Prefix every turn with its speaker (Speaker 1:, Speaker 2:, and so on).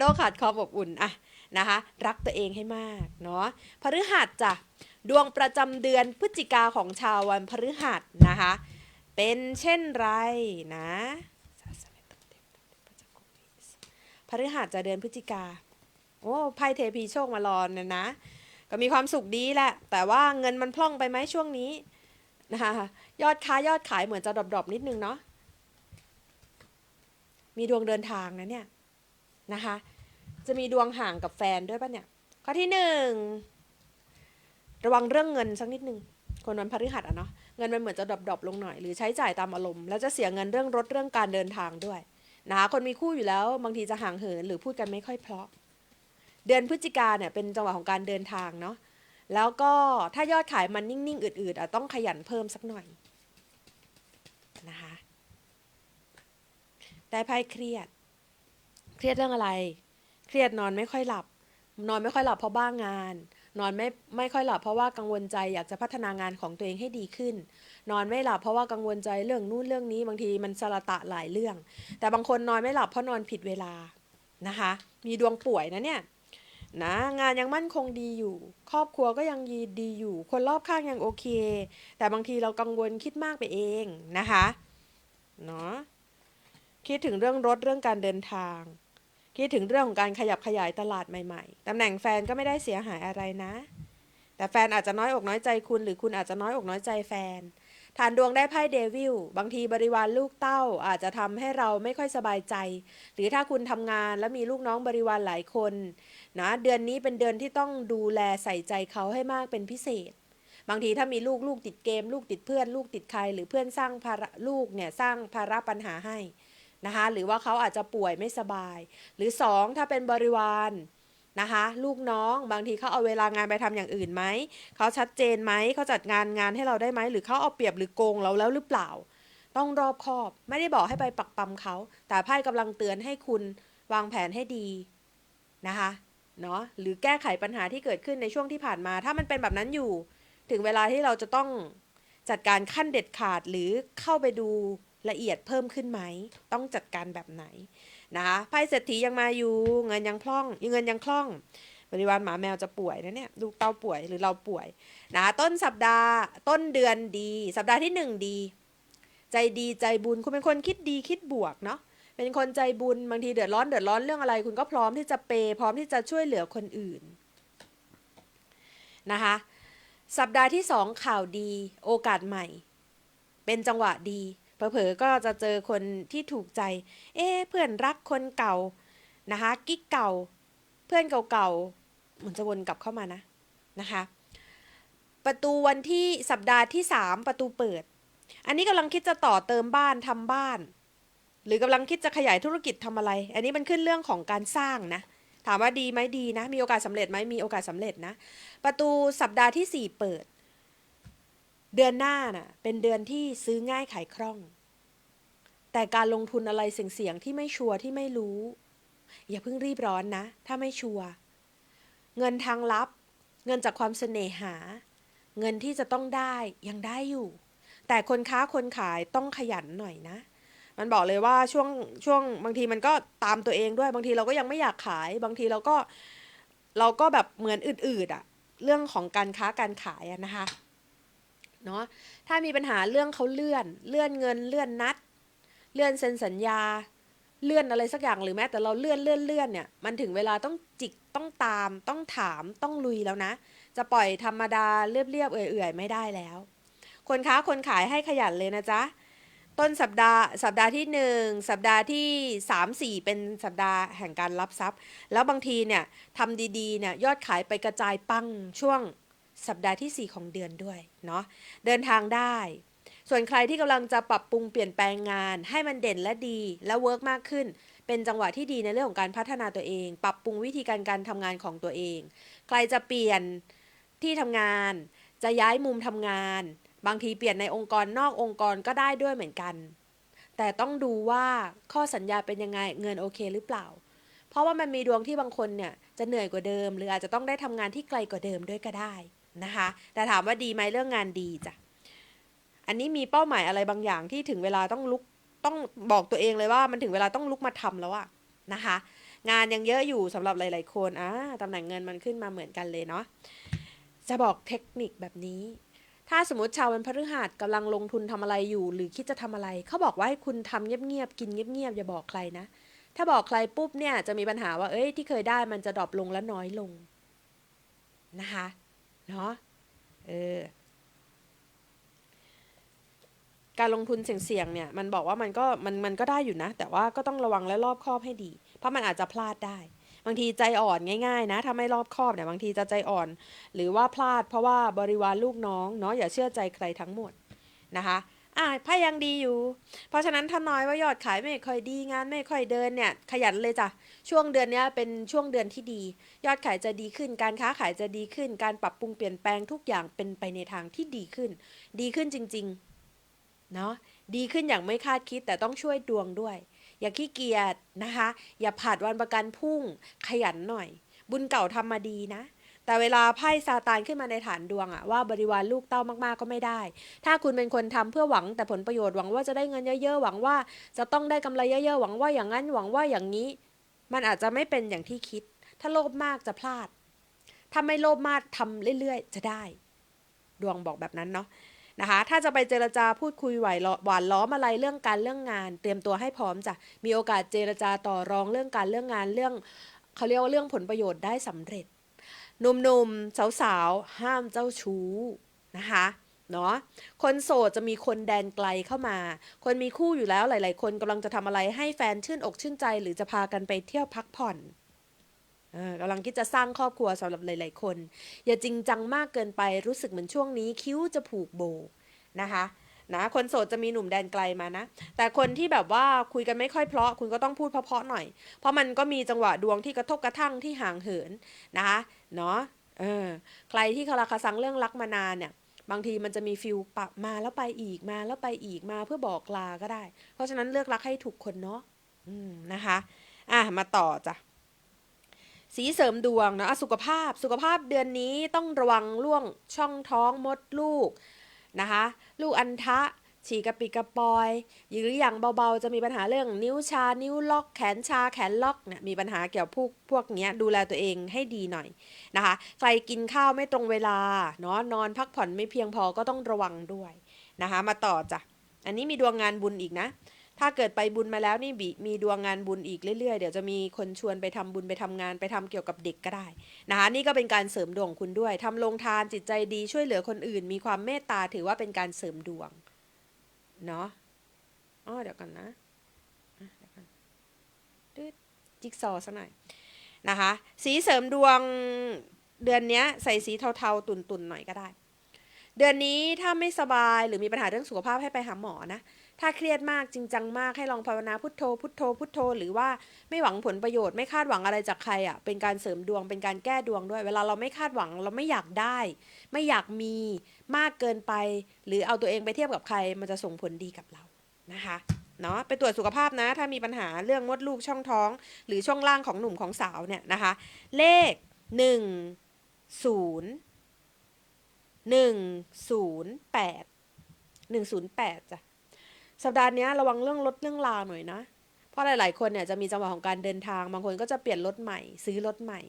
Speaker 1: โดขาดความอบอุ่นอะนะคะ รักตัวเองให้มากเนาะพฤหัสจ้ะดวงประจำเดือนพฤศจิกาของชาววันพฤหัสนะคะ เป็นเช่นไรนะพฤหัสจะเดือนพฤศจิกา โอ้ไพ่เทพีโชคมารอนนะนะ ก็มีความสุขดีแหละ แต่ว่าเงินมันพล่องไปไหมช่วงนี้นะคะยอดค้ายอดขายเหมือนจะดรอปๆนิดนึงเนาะมีดวงเดินทางนะเนี่ยนะคะ จะมีดวงห่างกับแฟนด้วยป่ะเนี่ย ข้อที่หนึ่งระวังเรื่องเงินสักนิดนึง คนวันพฤหัสอะเนาะ เงินมันเหมือนจะดรอปๆลงหน่อย หรือใช้จ่ายตามอารมณ์ แล้วจะเสียเงินเรื่องรถเรื่องการเดินทางด้วยนะคะคนมีคู่อยู่แล้ว บางทีจะห่างเหินหรือพูดกันไม่ค่อยเพราะ เดือนพฤศจิกาเนี่ยเป็นจังหวะของการเดินทางเนาะ แล้วก็ถ้ายอดขายมันนิ่งๆอืดๆอะต้องขยันเพิ่มสักหน่อยนะคะได้ไพ่เครียด เครียดเรื่องอะไร เครียดนอนไม่ค่อยหลับ นอนไม่ค่อยหลับเพราะบ้างงาน นอนไม่ไม่ค่อยหลับเพราะว่ากังวลใจอยากจะพัฒนางานของตัวเองให้ดีขึ้น นอนไม่หลับเพราะว่ากังวลใจเรื่องนู้นเรื่องนี้บางทีมันสละตะหลายเรื่อง แต่บางคนนอนไม่หลับเพราะนอนผิดเวลานะคะ มีดวงป่วยนะเนี่ยนะงานยังมั่นคงดีอยู่ ครอบครัวก็ยังดีดีอยู่ คนรอบข้างยังโอเค แต่บางทีเรากังวลคิดมากไปเองนะคะเนาะคิดถึงเรื่องรถเรื่องการเดินทาง คิดถึงเรื่องของการขยับขยายตลาดใหม่ๆ ตำแหน่งแฟนก็ไม่ได้เสียหายอะไรนะ แต่แฟนอาจจะน้อยอกน้อยใจคุณ หรือคุณอาจจะน้อยอกน้อยใจแฟน ฐานดวงได้ไพ่เดวิล บางทีบริวารลูกเต้าอาจจะทำให้เราไม่ค่อยสบายใจ หรือถ้าคุณทำงานแล้วมีลูกน้องบริวารหลายคนนะ เดือนนี้เป็นเดือนที่ต้องดูแลใส่ใจเขาให้มากเป็นพิเศษ บางทีถ้ามีลูกลูกติดเกม ลูกติดเพื่อน ลูกติดใคร หรือเพื่อนสร้างภาระลูกเนี่ยสร้างภาระปัญหาให้ นะคะหรือว่าเขาอาจจะป่วยไม่สบาย หรือสองถ้าเป็นบริวารนะคะลูกน้องบางทีเขาเอาเวลางานไปทำอย่างอื่นไหมเขาชัดเจนไหมเขาจัดงานงานให้เราได้ไหมหรือเขาเอาเปรียบหรือโกงเราแล้วหรือเปล่า ต้องรอบคอบ ไม่ได้บอกให้ไปปักปั๊มเขาแต่ไพ่กำลังเตือนให้คุณวางแผนให้ดีนะคะเนาะหรือแก้ไขปัญหาที่เกิดขึ้นในช่วงที่ผ่านมา ถ้ามันเป็นแบบนั้นอยู่ ถึงเวลาที่เราจะต้องจัดการขั้นเด็ดขาดหรือเข้าไปดู ละเอียดเพิ่มขึ้นไหม ต้องจัดการแบบไหนนะคะไพ่เศรษฐียังมาอยู่ เงินยังพล่องเงินยังคล่อง บริวารหมาแมวจะป่วยนะเนี่ยลูกเต้าป่วยหรือเราป่วยนะคะต้นสัปดาห์ ต้นเดือนดี สัปดาห์ที่หนึ่งดี ใจดีใจบุญคุณเป็นคนคิดดีคิดบวกเนาะเป็นคนใจบุญบางทีเดือดร้อนเดือดร้อนเรื่องอะไร คุณก็พร้อมที่จะเปย์พร้อมที่จะช่วยเหลือคนอื่นนะคะสัปดาห์ที่สองข่าวดี โอกาสใหม่ เป็นจังหวะดี เผลอๆก็จะเจอคนที่ถูกใจ เอ๊เพื่อนรักคนเก่านะคะกิ๊กเก่า เพื่อนเก่าๆเหมือนจะวนกลับเข้ามานะนะคะประตูวันที่สัปดาห์ที่สามประตูเปิด อันนี้กำลังคิดจะต่อเติมบ้านทำบ้าน หรือกำลังคิดจะขยายธุรกิจทำอะไร อันนี้มันขึ้นเรื่องของการสร้างนะ ถามว่าดีไหมดีนะ มีโอกาสสำเร็จไหมมีโอกาสสำเร็จนะ ประตูสัปดาห์ที่สี่เปิด เดือนหน้าน่ะเป็นเดือนที่ซื้อง่ายขายคล่อง แต่การลงทุนอะไรเสี่ยงๆที่ไม่ชัวร์ที่ไม่รู้ อย่าเพิ่งรีบร้อนนะ ถ้าไม่ชัวร์เงินทางลับ เงินจากความเสน่หา เงินที่จะต้องได้ยังได้อยู่ แต่คนค้าคนขายต้องขยันหน่อยนะ มันบอกเลยว่าช่วงช่วงบางทีมันก็ตามตัวเองด้วยบางทีเราก็ยังไม่อยากขาย บางทีเราก็เราก็แบบเหมือนอืดๆอะเรื่องของการค้าการขายอะนะคะ เนาะถ้ามีปัญหาเรื่องเขาเลื่อน เลื่อนเงินเลื่อนนัด เลื่อนเซ็นสัญญา เลื่อนอะไรสักอย่างหรือแม้แต่เราเลื่อนเลื่อนเลื่อนเนี่ยมันถึงเวลาต้องจิกต้องตาม ต้องถามต้องลุยแล้วนะ จะปล่อยธรรมดาเรียบเรียบเอื่อยๆไม่ได้แล้ว คนค้าคนขายให้ขยันเลยนะจ๊ะต้นสัปดาห์สัปดาห์ที่หนึ่งสัปดาห์ที่สามสี่เป็นสัปดาห์แห่งการรับทรัพย์ แล้วบางทีเนี่ยทำดีๆเนี่ยยอดขายไปกระจายปังช่วง สัปดาห์ที่ 4 ของเดือนด้วยเนาะเดินทางได้ ส่วนใครที่กำลังจะปรับปรุงเปลี่ยนแปลงงาน ให้มันเด่นและดีและเวิร์กมากขึ้น เป็นจังหวะที่ดีในเรื่องของการพัฒนาตัวเอง ปรับปรุงวิธีการการทำงานของตัวเอง ใครจะเปลี่ยนที่ทำงาน จะย้ายมุมทำงาน บางทีเปลี่ยนในองค์กรนอกองค์กรก็ได้ด้วยเหมือนกัน แต่ต้องดูว่าข้อสัญญาเป็นยังไงเงินโอเคหรือเปล่าเพราะว่ามันมีดวงที่บางคนเนี่ยจะเหนื่อยกว่าเดิม หรืออาจจะต้องได้ทำงานที่ไกลกว่าเดิมด้วยก็ได้ นะคะ แต่ถามว่าดีไหมเรื่องงานดีจ้ะ อันนี้มีเป้าหมายอะไรบางอย่างที่ถึงเวลาต้องลุกต้องบอกตัวเองเลยว่ามันถึงเวลาต้องลุกมาทำแล้วอะนะคะ งานยังเยอะอยู่สำหรับหลาย ๆ คนอ่าตำแหน่งเงินมันขึ้นมาเหมือนกันเลยเนาะจะบอกเทคนิคแบบนี้ ถ้าสมมติชาววันพฤหัสกำลังลงทุนทำอะไรอยู่ หรือคิดจะทำอะไร เขาบอกว่าให้คุณทำเงียบ ๆ กินเงียบ ๆ อย่าบอกใครนะ ถ้าบอกใครปุ๊บเนี่ยจะมีปัญหาว่าเอ้ยที่เคยได้มันจะดรอปลงและน้อยลงนะคะ เนาะเออการลงทุนเสี่ยงๆเนี่ยมันบอกว่ามันก็มันมันก็ได้อยู่นะ แต่ว่าก็ต้องระวังและรอบคอบให้ดี เพราะมันอาจจะพลาดได้ บางทีใจอ่อนง่ายๆนะถ้าไม่รอบคอบเนี่ยบางทีจะใจอ่อน หรือว่าพลาดเพราะว่าบริวารลูกน้องเนาะอย่าเชื่อใจใครทั้งหมดนะคะ อ่าพายังดีอยู่ เพราะฉะนั้นถ้าน้อยว่ายอดขายไม่ค่อยดีงานไม่ค่อยเดินเนี่ย ขยันเลยจ้ะ ช่วงเดือนนี้เป็นช่วงเดือนที่ดี ยอดขายจะดีขึ้น การค้าขายจะดีขึ้น การปรับปรุงเปลี่ยนแปลงทุกอย่างเป็นไปในทางที่ดีขึ้น ดีขึ้นจริงๆ เนาะดีขึ้นอย่างไม่คาดคิดแต่ต้องช่วยดวงด้วย อย่าขี้เกียจนะคะ อย่าผัดวันประกันพรุ่ง ขยันหน่อย บุญเก่าทำมาดีนะ แต่เวลาไพ่ซาตานขึ้นมาในฐานดวงอะว่าบริวารลูกเต้ามากๆก็ไม่ได้ ถ้าคุณเป็นคนทำเพื่อหวังแต่ผลประโยชน์หวังว่าจะได้เงินเยอะๆหวังว่า จะต้องได้กำไรเยอะๆหวังว่าอย่างนั้นหวังว่าอย่างนี้ มันอาจจะไม่เป็นอย่างที่คิด ถ้าโลภมากจะพลาด ถ้าไม่โลภมากทำเรื่อยๆ จะได้ ดวงบอกแบบนั้นเนาะนะคะถ้าจะไปเจรจาพูดคุยไหวล้อหวานล้อมอะไรเรื่องการเรื่องงาน เตรียมตัวให้พร้อมจ้ะมีโอกาสเจรจาต่อรองเรื่องการเรื่องงานเรื่องเขาเรียกว่าเรื่องผลประโยชน์ได้สำเร็จ หนุ่มๆสาวๆห้ามเจ้าชู้นะคะเนาะคนโสดจะมีคนแดนไกลเข้ามา คนมีคู่อยู่แล้วหลาย ๆ คนกำลังจะทำอะไรให้แฟนชื่นอกชื่นใจ หรือจะพากันไปเที่ยวพักผ่อนออกำลังคิดจะสร้างครอบครัวสำหรับหลาย ๆ คน อย่าจริงจังมากเกินไปรู้สึกเหมือนช่วงนี้คิ้วจะผูกโบนะคะ นะคนโสดจะมีหนุ่มแดนไกลมานะ แต่คนที่แบบว่าคุยกันไม่ค่อยเพราะคุณก็ต้องพูดเพาะๆหน่อย เพราะมันก็มีจังหวะดวงที่กระทบกระทั่งที่ห่างเหินนะคะเนาะเออใครที่คาราคาซังเรื่องรักมานานเนี่ยบางทีมันจะมีฟิลปรับมาแล้วไปอีกมาแล้วไปอีกมาเพื่อบอกลาก็ได้ เพราะฉะนั้นเลือกรักให้ถูกคนเนาะอืมนะคะอะมาต่อจ้ะสีเสริมดวงนะะสุขภาพสุขภาพเดือนนี้ต้องระวังร่วงช่องท้องมดลูก นะคะ ลูกอันทะ ฉีกกระปิกระปอยหรืออย่างเบาๆ จะมีปัญหาเรื่องนิ้วชา นิ้วล็อก แขนชา แขนล็อกเนี่ยมีปัญหาเกี่ยวกับพวกพวกเนี้ยดูแลตัวเองให้ดีหน่อยนะคะ ใครกินข้าวไม่ตรงเวลาเนาะนอนพักผ่อนไม่เพียงพอก็ต้องระวังด้วยนะคะ มาต่อจ้ะอันนี้มีดวงงานบุญอีกนะ ถ้าเกิดไปบุญมาแล้วนี่บีมีดวงงานบุญอีกเรื่อยๆ เดี๋ยวจะมีคนชวนไปทำบุญไปทำงานไปทำเกี่ยวกับเด็กก็ได้นะคะนี่ก็เป็นการเสริมดวงคุณด้วยทำลงทานจิตใจดีช่วยเหลือคนอื่น มีความเมตตาถือว่าเป็นการเสริมดวงเนาะอ๋อเดี๋ยวกันนะเดี๋ยวกันตึ๊ดจิ๊กซอว์ซะหน่อยนะคะ สีเสริมดวงเดือนนี้ใส่สีเทาๆ ตุ่นๆหน่อยก็ได้ เดือนนี้ถ้าไม่สบายหรือมีปัญหาเรื่องสุขภาพให้ไปหาหมอนะ ถ้าเครียดมากจริงจังมากให้ลองภาวนาพุทโธพุทโธพุทโธ หรือว่าไม่หวังผลประโยชน์ไม่คาดหวังอะไรจากใครอะเป็นการเสริมดวงเป็นการแก้ดวงด้วย เวลาเราไม่คาดหวังเราไม่อยากได้ ไม่อยากมีมากเกินไป หรือเอาตัวเองไปเทียบกับใคร มันจะส่งผลดีกับเรานะคะเนาะไปตรวจสุขภาพนะ ถ้ามีปัญหาเรื่องมดลูกช่องท้อง หรือช่องล่างของหนุ่มของสาวเนี่ยนะคะ เลขหนึ่งศูนย์หนึ่งศูนย์แปดหนึ่งศูนย์แปดจ้ะ สัปดาห์นี้ระวังเรื่องรถเรื่องลาหน่อยนะ เพราะหลาย ๆ คนเนี่ยจะมีจังหวะของการเดินทาง บางคนก็จะเปลี่ยนรถใหม่ ซื้อรถใหม่